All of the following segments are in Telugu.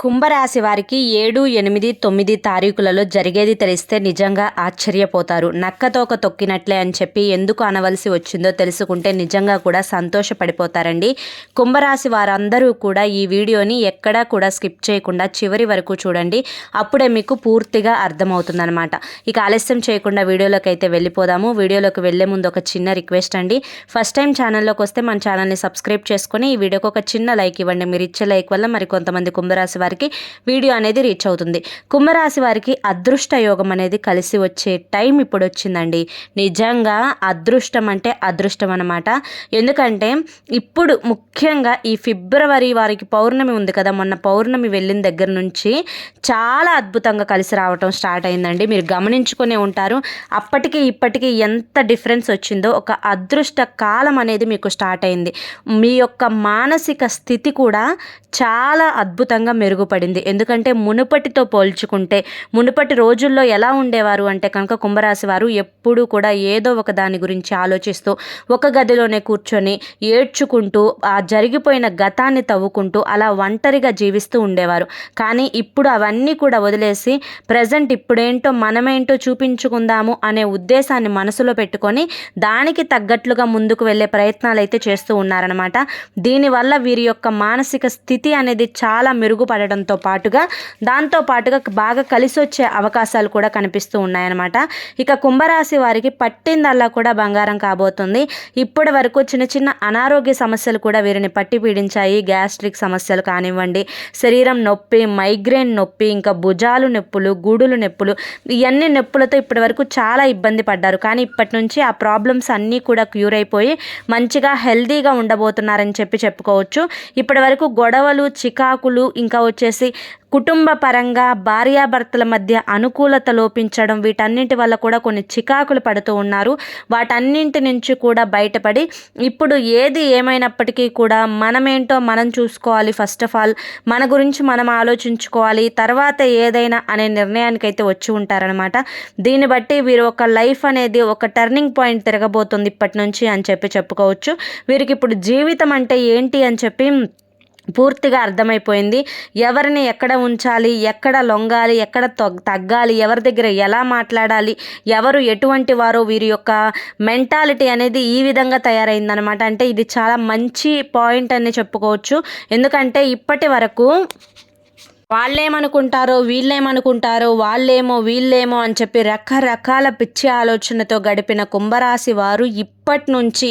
కుంభరాశి వారికి ఏడు ఎనిమిది తొమ్మిది తారీఖులలో జరిగేది తెలిస్తే నిజంగా ఆశ్చర్యపోతారు. నక్కతోక తొక్కినట్లే అని చెప్పి ఎందుకు అనవలసి వచ్చిందో తెలుసుకుంటే నిజంగా కూడా సంతోషపడిపోతారండి. కుంభరాశి వారందరూ కూడా ఈ వీడియోని ఎక్కడా కూడా స్కిప్ చేయకుండా చివరి వరకు చూడండి. అప్పుడే మీకు పూర్తిగా అర్థమవుతుందనమాట ఇక ఆలస్యం చేయకుండా వీడియోలోకి అయితే వెళ్ళిపోదాము. వీడియోలోకి వెళ్ళే ముందు ఒక చిన్న రిక్వెస్ట్ అండి. ఫస్ట్ టైం ఛానల్లోకి వస్తే మన ఛానల్ని సబ్స్క్రైబ్ చేసుకొని ఈ వీడియోకి ఒక చిన్న లైక్ ఇవ్వండి. మీరు ఇచ్చే లైక్ వల్ల మరి కొంతమంది కుంభరాశి వారికి వీడియో అనేది రీచ్ అవుతుంది. కుంభరాశి వారికి అదృష్ట యోగం అనేది కలిసి వచ్చే టైం ఇప్పుడు వచ్చిందండి. నిజంగా అదృష్టం అంటే అదృష్టం అనమాట ఎందుకంటే ఇప్పుడు ముఖ్యంగా ఈ ఫిబ్రవరి వారికి పౌర్ణమి ఉంది కదా. మొన్న పౌర్ణమి వెళ్ళిన దగ్గర నుంచి చాలా అద్భుతంగా కలిసి రావటం స్టార్ట్ అయిందండి. మీరు గమనించుకునే ఉంటారు. అప్పటికి ఇప్పటికీ ఎంత డిఫరెన్స్ వచ్చిందో ఒక అదృష్ట కాలం అనేది మీకు స్టార్ట్ అయింది. మీ యొక్క మానసిక స్థితి కూడా చాలా అద్భుతంగా మెరుగు మెరుగుపడింది. ఎందుకంటే మునుపటితో పోల్చుకుంటే మునుపటి రోజుల్లో ఎలా ఉండేవారు అంటే కనుక కుంభరాశి వారు ఎప్పుడూ కూడా ఏదో ఒక దాని గురించి ఆలోచిస్తూ ఒక గదిలోనే కూర్చొని ఏడ్చుకుంటూ ఆ జరిగిపోయిన గతాన్ని తవ్వుకుంటూ అలా ఒంటరిగా జీవిస్తూ ఉండేవారు. కానీ ఇప్పుడు అవన్నీ కూడా వదిలేసి ప్రజెంట్ ఇప్పుడేంటో మనమేంటో చూపించుకుందాము అనే ఉద్దేశాన్ని మనసులో పెట్టుకొని దానికి తగ్గట్లుగా ముందుకు వెళ్ళే ప్రయత్నాలు అయితే చేస్తూ ఉన్నారనమాట దీనివల్ల వీరి యొక్క మానసిక స్థితి అనేది చాలా మెరుగుపడడంతో పాటుగా దాంతో పాటుగా బాగా కలిసి వచ్చే అవకాశాలు కూడా కనిపిస్తూ ఉన్నాయన్నమాట. ఇక కుంభరాశి వారికి పట్టిందల్లా కూడా బంగారం కాబోతుంది. ఇప్పటి వరకు చిన్న చిన్న అనారోగ్య సమస్యలు కూడా వీరిని పట్టి పీడించాయి. గ్యాస్ట్రిక్ సమస్యలు కానివ్వండి శరీరం నొప్పి మైగ్రేన్ నొప్పి ఇంకా భుజాలు నొప్పులు గూడులు నొప్పులు ఇవన్నీ నొప్పులతో ఇప్పటి వరకు చాలా ఇబ్బంది పడ్డారు. కానీ ఇప్పటి నుంచి ఆ ప్రాబ్లమ్స్ అన్నీ కూడా క్యూర్ అయిపోయి మంచిగా హెల్దీగా ఉండబోతున్నారని చెప్పి చెప్పుకోవచ్చు. ఇప్పటి వరకు గొడవలు చికాకులు ఇంకా వచ్చేసి కుటుంబ పరంగా భార్యాభర్తల మధ్య అనుకూలత లోపించడం వీటన్నింటి వల్ల కూడా కొన్ని చికాకులు పడుతూ ఉన్నారు. వాటన్నింటి నుంచి కూడా బయటపడి ఇప్పుడు ఏది ఏమైనప్పటికీ కూడా మనమేంటో మనం చూసుకోవాలి ఫస్ట్ ఆఫ్ ఆల్. మన గురించి మనం ఆలోచించుకోవాలి. తర్వాత ఏదైనా అనే నిర్ణయానికి అయితే వచ్చి ఉంటారనమాట దీన్ని బట్టి వీరు ఒక లైఫ్ అనేది ఒక టర్నింగ్ పాయింట్ తిరగబోతుంది ఇప్పటి నుంచి అని చెప్పి చెప్పుకోవచ్చు. వీరికి ఇప్పుడు జీవితం అంటే ఏంటి అని చెప్పి పూర్తిగా అర్థమైపోయింది. ఎవరిని ఎక్కడ ఉంచాలి ఎక్కడ లొంగాలి ఎక్కడ తగ్గాలి ఎవరి దగ్గర ఎలా మాట్లాడాలి ఎవరు ఎటువంటి వారు వీరి యొక్క మెంటాలిటీ అనేది ఈ విధంగా తయారైందనమాట అంటే ఇది చాలా మంచి పాయింట్ అని చెప్పుకోవచ్చు. ఎందుకంటే ఇప్పటి వరకు వాళ్ళేమనుకుంటారో వీళ్ళేమనుకుంటారో వాళ్ళేమో వీళ్ళేమో అని చెప్పి రకరకాల పిచ్చి ఆలోచనతో గడిపిన కుంభరాశి వారు ఇప్పటి నుంచి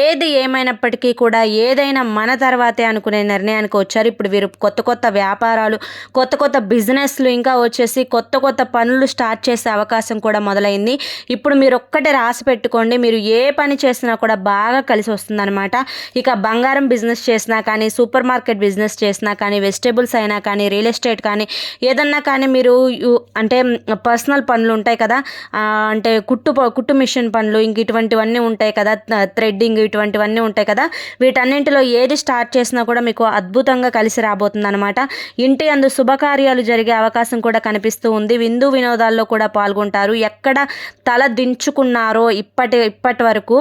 ఏది ఏమైనప్పటికీ కూడా ఏదైనా మన తర్వాతే అనుకునే నిర్ణయానికి వచ్చారు. ఇప్పుడు వీరు కొత్త కొత్త వ్యాపారాలు కొత్త కొత్త బిజినెస్లు ఇంకా వచ్చేసి కొత్త కొత్త పనులు స్టార్ట్ చేసే అవకాశం కూడా మొదలైంది. ఇప్పుడు మీరు ఒక్కటే రాసి పెట్టుకోండి. మీరు ఏ పని చేసినా కూడా బాగా కలిసి వస్తుందన్నమాట. ఇక బంగారం బిజినెస్ చేసినా కానీ సూపర్ మార్కెట్ బిజినెస్ చేసినా కానీ వెజిటేబుల్స్ అయినా కానీ రియల్ ఎస్టేట్ కానీ ఏదన్నా కానీ మీరు అంటే పర్సనల్ పనులు ఉంటాయి కదా. అంటే కుట్టు కుట్టు మిషన్ పనులు ఇంక ఇటువంటివన్నీ ఉంటాయి. కదా థ్రెడ్డింగ్ ఇటువంటివన్నీ ఉంటాయి కదా వీటన్నింటిలో ఏది స్టార్ట్ చేసినా కూడా మీకు అద్భుతంగా కలిసి రాబోతుంది అనమాట ఇంటి అందు శుభకార్యాలు జరిగే అవకాశం కూడా కనిపిస్తూ ఉంది. విందు వినోదాల్లో కూడా పాల్గొంటారు. ఎక్కడ తల దించుకున్నారో ఇప్పటి ఇప్పటి వరకు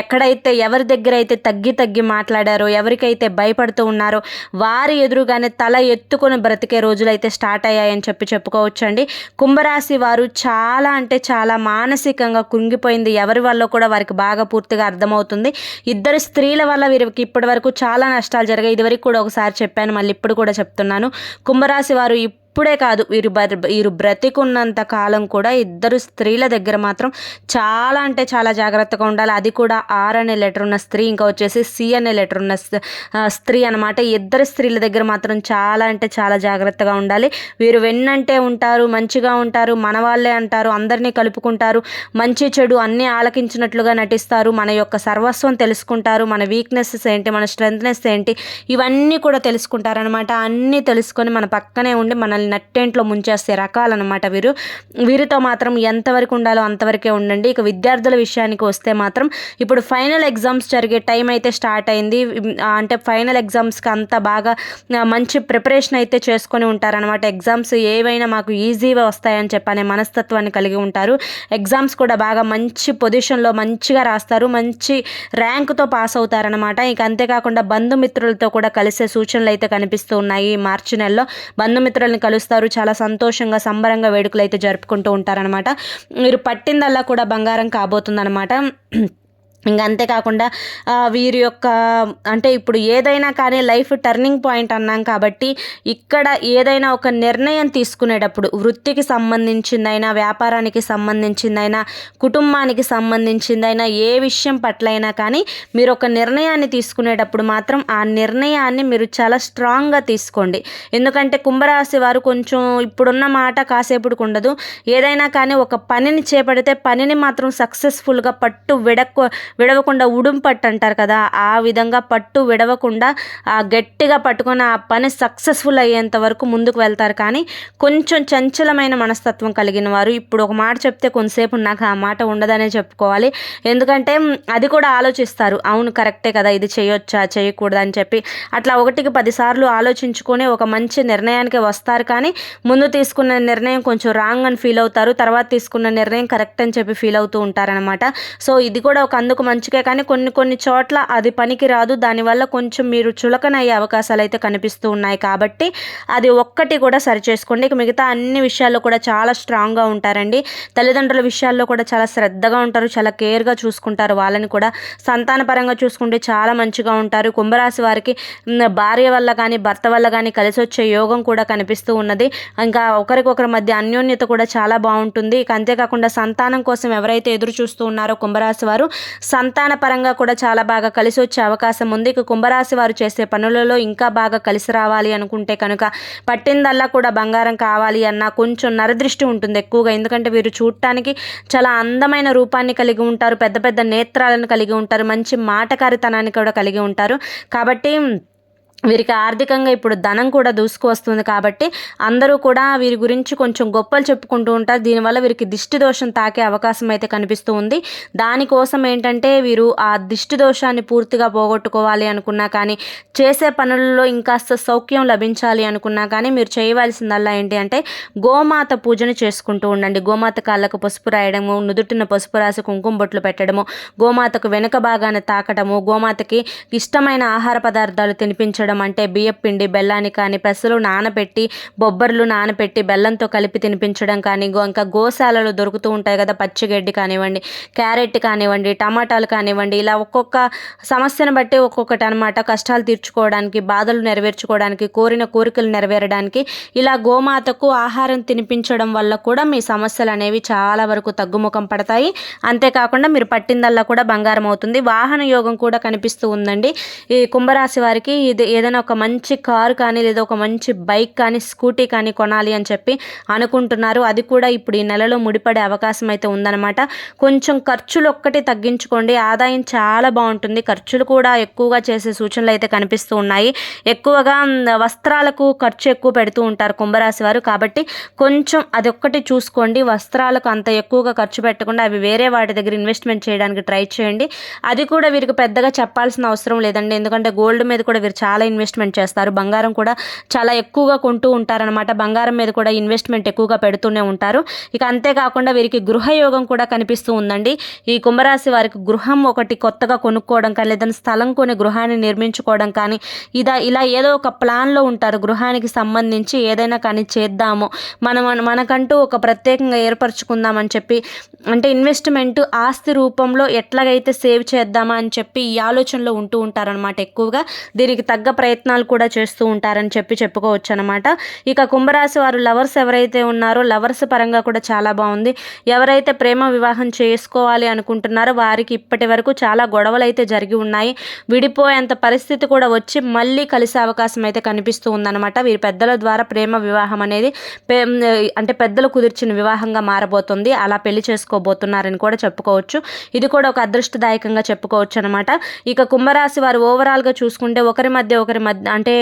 ఎక్కడైతే ఎవరి దగ్గర అయితే తగ్గి తగ్గి మాట్లాడారో ఎవరికైతే భయపడుతూ ఉన్నారో వారి ఎదురుగానే తల ఎత్తుకొని బ్రతికే రోజులైతే స్టార్ట్ అయ్యాయని చెప్పి చెప్పుకోవచ్చండి. కుంభరాశి వారు చాలా అంటే చాలా మానసికంగా కుంగిపోయింది. ఎవరి వల్ల కూడా వారికి బాగా పూర్తిగా అర్థమవుతుంది. ఇద్దరు స్త్రీల వల్ల వీరికి ఇప్పటి వరకు చాలా నష్టాలు జరిగాయి. ఇదివరకు కూడా ఒకసారి చెప్పాను మళ్ళీ ఇప్పుడు కూడా చెప్తున్నాను. కుంభరాశి వారు ఇప్పుడే కాదు వీరు వీరు బ్రతికున్నంత కాలం కూడా ఇద్దరు స్త్రీల దగ్గర మాత్రం చాలా అంటే చాలా జాగ్రత్తగా ఉండాలి. అది కూడా ఆర్ అనే లెటర్ ఉన్న స్త్రీ ఇంకా వచ్చేసి సి అనే లెటర్ ఉన్న స్త్రీ అనమాట ఇద్దరు స్త్రీల దగ్గర మాత్రం చాలా అంటే చాలా జాగ్రత్తగా ఉండాలి. వీరు వెన్నంటే ఉంటారు మంచిగా ఉంటారు మన వాళ్ళే అంటారు అందరినీ కలుపుకుంటారు మంచి చెడు అన్నీ ఆలకించినట్లుగా నటిస్తారు మన యొక్క సర్వస్వం తెలుసుకుంటారు మన వీక్నెసెస్ ఏంటి మన స్ట్రెంగ్నెస్ ఏంటి ఇవన్నీ కూడా తెలుసుకుంటారనమాట అన్నీ తెలుసుకొని మన పక్కనే ఉండి మనల్ని మిమ్మల్ని నట్టేంట్లో ముంచేస్తే రకాలన్నమాట వీరు. వీరితో మాత్రం ఎంతవరకు ఉండాలో అంతవరకే ఉండండి. ఇక విద్యార్థుల విషయానికి వస్తే మాత్రం ఇప్పుడు ఫైనల్ ఎగ్జామ్స్ జరిగే టైం అయితే స్టార్ట్ అయింది. అంటే ఫైనల్ ఎగ్జామ్స్కి అంత బాగా మంచి ప్రిపరేషన్ అయితే చేసుకొని ఉంటారనమాట ఎగ్జామ్స్ ఏవైనా మాకు ఈజీగా వస్తాయని చెప్పనే మనస్తత్వాన్ని కలిగి ఉంటారు. ఎగ్జామ్స్ కూడా బాగా మంచి పొజిషన్లో మంచిగా రాస్తారు. మంచి ర్యాంక్తో పాస్ అవుతారనమాట ఇక అంతేకాకుండా బంధుమిత్రులతో కూడా కలిసే సూచనలు అయితే కనిపిస్తూ ఉన్నాయి మార్చి నెలలో. బంధుమిత్రుల్ని కలుస్తారు. చాలా సంతోషంగా సంబరంగా వేడుకలు అయితే జరుపుకుంటూ ఉంటారనమాట మీరు పట్టిందల్లా కూడా బంగారం కాబోతుందనమాట ఇంకా అంతేకాకుండా వీరి యొక్క అంటే ఇప్పుడు ఏదైనా కానీ లైఫ్ టర్నింగ్ పాయింట్ అన్నాం కాబట్టి ఇక్కడ ఏదైనా ఒక నిర్ణయం తీసుకునేటప్పుడు వృత్తికి సంబంధించిందైనా వ్యాపారానికి సంబంధించిందైనా కుటుంబానికి సంబంధించిందైనా ఏ విషయం పట్లైనా కానీ మీరు ఒక నిర్ణయాన్ని తీసుకునేటప్పుడు మాత్రం ఆ నిర్ణయాన్ని మీరు చాలా స్ట్రాంగ్గా తీసుకోండి. ఎందుకంటే కుంభరాశి వారు కొంచెం ఇప్పుడున్న మాట కాసేపుడికి ఉండదు. ఏదైనా కానీ ఒక పనిని చేపడితే పనిని మాత్రం సక్సెస్ఫుల్గా పట్టు విడక్కు విడవకుండా ఉడుం పట్టు అంటారు కదా ఆ విధంగా పట్టు విడవకుండా ఆ గట్టిగా పట్టుకొని ఆ పని సక్సెస్ఫుల్ అయ్యేంత వరకు ముందుకు వెళ్తారు. కానీ కొంచెం చంచలమైన మనస్తత్వం కలిగిన వారు ఇప్పుడు ఒక మాట చెప్తే కొంతసేపు నాకు ఆ మాట ఉండదనే చెప్పుకోవాలి. ఎందుకంటే అది కూడా ఆలోచిస్తారు. అవును కరెక్టే కదా ఇది చేయొచ్చా చేయకూడదా అని చెప్పి. అట్లా ఒకటికి పదిసార్లు ఆలోచించుకొని ఒక మంచి నిర్ణయానికి వస్తారు. కానీ ముందు తీసుకున్న నిర్ణయం కొంచెం రాంగ్ అని ఫీల్ అవుతారు. తర్వాత తీసుకున్న నిర్ణయం కరెక్ట్ అని చెప్పి ఫీల్ అవుతూ ఉంటారనమాట సో ఇది కూడా ఒక అందుకు మంచిగా కానీ కొన్ని కొన్ని చోట్ల అది పనికి రాదు. దానివల్ల కొంచెం మీరు చులకనయ్యే అవకాశాలు అయితే కనిపిస్తూ ఉన్నాయి. కాబట్టి అది ఒక్కటి కూడా సరి చేసుకోండి ఇక మిగతా అన్ని విషయాల్లో కూడా చాలా స్ట్రాంగ్గా ఉంటారండి. తల్లిదండ్రుల విషయాల్లో కూడా చాలా శ్రద్ధగా ఉంటారు. చాలా కేర్గా చూసుకుంటారు. వాళ్ళని కూడా సంతాన పరంగా చూసుకుంటే చాలా మంచిగా ఉంటారు. కుంభరాశి వారికి భార్య వల్ల కానీ భర్త వల్ల కానీ కలిసి వచ్చే యోగం కూడా కనిపిస్తూ ఉన్నది. ఇంకా ఒకరికొకరి మధ్య అన్యోన్యత కూడా చాలా బాగుంటుంది. ఇక అంతేకాకుండా సంతానం కోసం ఎవరైతే ఎదురు చూస్తూ ఉన్నారో కుంభరాశి వారు సంతాన పరంగా కూడా చాలా బాగా కలిసి వచ్చే అవకాశం ఉంది. ఇక కుంభరాశి వారు చేసే పనులలో ఇంకా బాగా కలిసి రావాలి అనుకుంటే కనుక పట్టిందల్లా కూడా బంగారం కావాలి అన్న కొంచెం నరదృష్టి ఉంటుంది ఎక్కువగా. ఎందుకంటే వీరు చూడటానికి చాలా అందమైన రూపాన్ని కలిగి ఉంటారు పెద్ద పెద్ద నేత్రాలను కలిగి ఉంటారు మంచి మాటకారితనాన్ని కూడా కలిగి ఉంటారు. కాబట్టి వీరికి ఆర్థికంగా ఇప్పుడు ధనం కూడా దూసుకువస్తుంది కాబట్టి అందరూ కూడా వీరి గురించి కొంచెం గొప్పలు చెప్పుకుంటూ ఉంటారు. దీనివల్ల వీరికి దిష్టి దోషం తాకే అవకాశం అయితే కనిపిస్తూ ఉంది. దానికోసం ఏంటంటే వీరు ఆ దిష్టి దోషాన్ని పూర్తిగా పోగొట్టుకోవాలి అనుకున్నా కానీ చేసే పనుల్లో ఇంకాస్త సౌఖ్యం లభించాలి అనుకున్నా కానీ మీరు చేయవలసిందల్లా ఏంటి అంటే గోమాత పూజను చేసుకుంటూ ఉండండి. గోమాత కాళ్ళకు పసుపు రాయడము నుదుటిన పసుపు రాసి కుంకుమ బొట్లు పెట్టడము గోమాతకు వెనుక భాగాన్ని తాకటము గోమాతకి ఇష్టమైన ఆహార పదార్థాలు తినిపించడం చేయడం అంటే బియ్యం పిండి బెల్లాన్ని కానీ పెసలు నానబెట్టి బొబ్బర్లు నానబెట్టి బెల్లంతో కలిపి తినిపించడం కానీ ఇంకా గోశాలలో దొరుకుతూ ఉంటాయి కదా పచ్చిగడ్డి కానివ్వండి క్యారెట్ కానివ్వండి టమాటాలు కానివ్వండి ఇలా ఒక్కొక్క సమస్యను బట్టి ఒక్కొక్కటి అనమాట కష్టాలు తీర్చుకోవడానికి బాధలు నెరవేర్చుకోవడానికి కోరిన కోరికలు నెరవేరడానికి ఇలా గోమాతకు ఆహారం తినిపించడం వల్ల కూడా మీ సమస్యలు అనేవి చాలా వరకు తగ్గుముఖం పడతాయి. అంతేకాకుండా మీరు పట్టిందల్లా కూడా బంగారం అవుతుంది. వాహన యోగం కూడా కనిపిస్తూ ఉందండి. ఈ కుంభరాశి వారికి ఇది ఏదైనా ఒక మంచి కారు కానీ లేదా ఒక మంచి బైక్ కానీ స్కూటీ కానీ కొనాలి అని చెప్పి అనుకుంటున్నారు. అది కూడా ఇప్పుడు ఈ నెలలో ముడిపడే అవకాశం అయితే ఉందన్నమాట. కొంచెం ఖర్చులు ఒక్కటి తగ్గించుకోండి. ఆదాయం చాలా బాగుంటుంది. ఖర్చులు కూడా ఎక్కువగా చేసే సూచనలు అయితే కనిపిస్తూ ఉన్నాయి. ఎక్కువగా వస్త్రాలకు ఖర్చు ఎక్కువ పెడుతూ ఉంటారు కుంభరాశి వారు. కాబట్టి కొంచెం అది ఒక్కటి చూసుకోండి. వస్త్రాలకు అంత ఎక్కువగా ఖర్చు పెట్టకుండా అవి వేరే వాటి దగ్గర ఇన్వెస్ట్మెంట్ చేయడానికి ట్రై చేయండి. అది కూడా వీరికి పెద్దగా చెప్పాల్సిన అవసరం లేదండి. ఎందుకంటే గోల్డ్ మీద కూడా వీరు చాలా ఇన్వెస్ట్మెంట్ చేస్తారు. బంగారం కూడా చాలా ఎక్కువగా కొంటూ ఉంటారనమాట బంగారం మీద కూడా ఇన్వెస్ట్మెంట్ ఎక్కువగా పెడుతూనే ఉంటారు. ఇక అంతేకాకుండా వీరికి గృహయోగం కూడా కనిపిస్తూ ఉందండి. ఈ కుంభరాశి వారికి గృహం ఒకటి కొత్తగా కొనుక్కోవడం కానీ లేదని స్థలం కొని గృహాన్ని నిర్మించుకోవడం కానీ ఇదా ఇలా ఏదో ఒక ప్లాన్లో ఉంటారు. గృహానికి సంబంధించి ఏదైనా కానీ చేద్దాము. మనం మనకంటూ ఒక ప్రత్యేకంగా ఏర్పరచుకుందామని చెప్పి అంటే ఇన్వెస్ట్మెంట్ ఆస్తి రూపంలో ఎట్లాగైతే సేవ్ చేద్దామా అని చెప్పి ఈ ఆలోచనలో ఉంటూ ఉంటారనమాట ఎక్కువగా. దీనికి తగ్గ ప్రయత్నాలు కూడా చేస్తూ ఉంటారని చెప్పి చెప్పుకోవచ్చు అనమాట ఇక కుంభరాశి వారు లవర్స్ ఎవరైతే ఉన్నారో లవర్స్ పరంగా కూడా చాలా బాగుంది. ఎవరైతే ప్రేమ వివాహం చేసుకోవాలి అనుకుంటున్నారో వారికి ఇప్పటి వరకు చాలా గొడవలు అయితే జరిగి ఉన్నాయి. విడిపోయేంత పరిస్థితి కూడా వచ్చి మళ్ళీ కలిసే అవకాశం అయితే కనిపిస్తూ ఉందన్నమాట. వీరి పెద్దల ద్వారా ప్రేమ వివాహం అనేది అంటే పెద్దలు కుదిర్చిన వివాహంగా మారబోతుంది. అలా పెళ్ళి చేసుకోబోతున్నారని కూడా చెప్పుకోవచ్చు. ఇది కూడా ఒక అదృష్టదాయకంగా చెప్పుకోవచ్చు అనమాట ఇక కుంభరాశి వారు ఓవరాల్గా చూసుకుంటే ఒకరి మధ్య ఒకరి మధ్య అంటే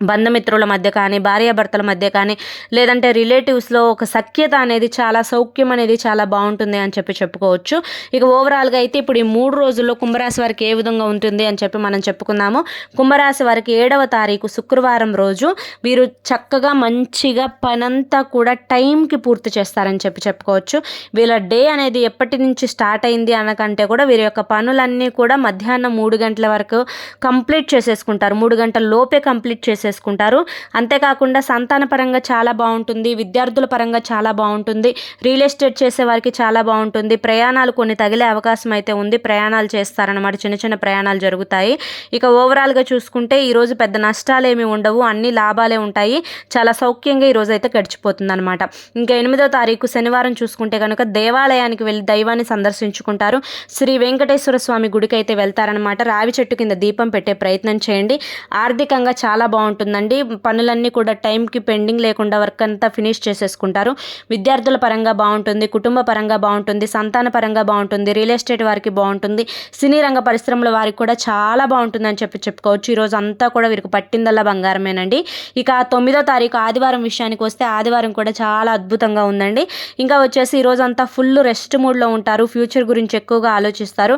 బంధుమిత్రుల మధ్య కానీ భార్యాభర్తల మధ్య కానీ లేదంటే రిలేటివ్స్లో ఒక సఖ్యత అనేది చాలా సౌఖ్యం అనేది చాలా బాగుంటుంది అని చెప్పి చెప్పుకోవచ్చు. ఇక ఓవరాల్గా అయితే ఇప్పుడు ఈ మూడు రోజుల్లో కుంభరాశి వారికి ఏ విధంగా ఉంటుంది అని చెప్పి మనం చెప్పుకుందాము. కుంభరాశి వారికి ఏడవ తారీఖు శుక్రవారం రోజు వీరు చక్కగా మంచిగా పనంతా కూడా టైంకి పూర్తి చేస్తారని చెప్పి చెప్పుకోవచ్చు. వీళ్ళ డే అనేది ఎప్పటి నుంచి స్టార్ట్ అయింది అనకంటే కూడా వీరి యొక్క పనులన్నీ కూడా మధ్యాహ్నం మూడు గంటల వరకు కంప్లీట్ చేసేసుకుంటారు. మూడు గంటల లోపే కంప్లీట్ చేసుకుంటారు అంతేకాకుండా సంతాన పరంగా చాలా బాగుంటుంది విద్యార్థుల పరంగా చాలా బాగుంటుంది రియల్ ఎస్టేట్ చేసే వారికి చాలా బాగుంటుంది ప్రయాణాలు కొన్ని తగిలే అవకాశం అయితే ఉంది ప్రయాణాలు చేస్తారన్నమాట చిన్న చిన్న ప్రయాణాలు జరుగుతాయి. ఇక ఓవరాల్గా చూసుకుంటే ఈరోజు పెద్ద నష్టాలు ఏమి ఉండవు అన్ని లాభాలే ఉంటాయి చాలా సౌఖ్యంగా ఈరోజు అయితే గడిచిపోతుంది అనమాట ఇంకా ఎనిమిదో తారీఖు శనివారం చూసుకుంటే కనుక దేవాలయానికి వెళ్ళి దైవాన్ని సందర్శించుకుంటారు. శ్రీ వెంకటేశ్వర స్వామి గుడికి అయితే వెళ్తారనమాట రావి చెట్టు కింద దీపం పెట్టే ప్రయత్నం చేయండి. ఆర్థికంగా చాలా బాగుంటుంది. ఉంటుందండి పనులన్నీ కూడా టైంకి పెండింగ్ లేకుండా వర్క్ అంతా ఫినిష్ చేసేసుకుంటారు. విద్యార్థుల పరంగా బాగుంటుంది కుటుంబ పరంగా బాగుంటుంది సంతాన పరంగా బాగుంటుంది రియల్ ఎస్టేట్ వారికి బాగుంటుంది సినీ రంగ పరిశ్రమల వారికి కూడా చాలా బాగుంటుందని చెప్పి చెప్పుకోవచ్చు. ఈరోజు అంతా కూడా వీరికి పట్టిందల్లా బంగారమేనండి. ఇక తొమ్మిదో తారీఖు ఆదివారం విషయానికి వస్తే ఆదివారం కూడా చాలా అద్భుతంగా ఉందండి. ఇంకా వచ్చేసి ఈరోజు అంతా ఫుల్ రెస్ట్ మూడ్లో ఉంటారు. ఫ్యూచర్ గురించి ఎక్కువగా ఆలోచిస్తారు.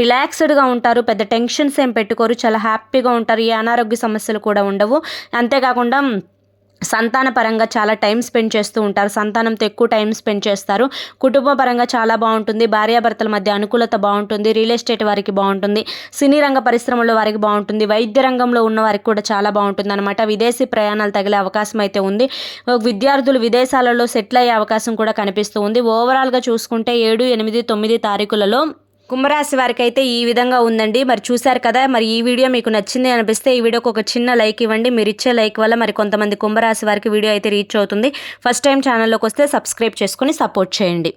రిలాక్స్డ్గా ఉంటారు. పెద్ద టెన్షన్స్ ఏం పెట్టుకోరు. చాలా హ్యాపీగా ఉంటారు. ఏ అనారోగ్య సమస్యలు కూడా ఉండవు. అంతేకాకుండా సంతాన పరంగా చాలా టైం స్పెండ్ చేస్తూ ఉంటారు. సంతానంతో ఎక్కువ టైం స్పెండ్ చేస్తారు. కుటుంబ పరంగా చాలా బాగుంటుంది. భార్యాభర్తల మధ్య అనుకూలత బాగుంటుంది. రియల్ ఎస్టేట్ వారికి బాగుంటుంది. సినీ రంగ పరిశ్రమలో వారికి బాగుంటుంది. వైద్య రంగంలో ఉన్న వారికి కూడా చాలా బాగుంటుంది అనమాట విదేశీ ప్రయాణాలు తగిలే అవకాశం అయితే ఉంది. విద్యార్థులు విదేశాలలో సెటిల్ అయ్యే అవకాశం కూడా కనిపిస్తూ ఉంది. ఓవరాల్గా చూసుకుంటే ఏడు ఎనిమిది తొమ్మిది తారీఖులలో కుంభరాశి వారికి అయితే ఈ విధంగా ఉందండి. మరి చూశారు కదా మరి ఈ వీడియో మీకు నచ్చింది అనిపిస్తే ఈ వీడియోకి ఒక చిన్న లైక్ ఇవ్వండి. మీరు ఇచ్చే లైక్ వల్ల మరి కొంతమంది కుంభరాశి వారికి వీడియో అయితే రీచ్ అవుతుంది. ఫస్ట్ టైం ఛానల్లోకి వస్తే సబ్స్క్రైబ్ చేసుకొని సపోర్ట్ చేయండి.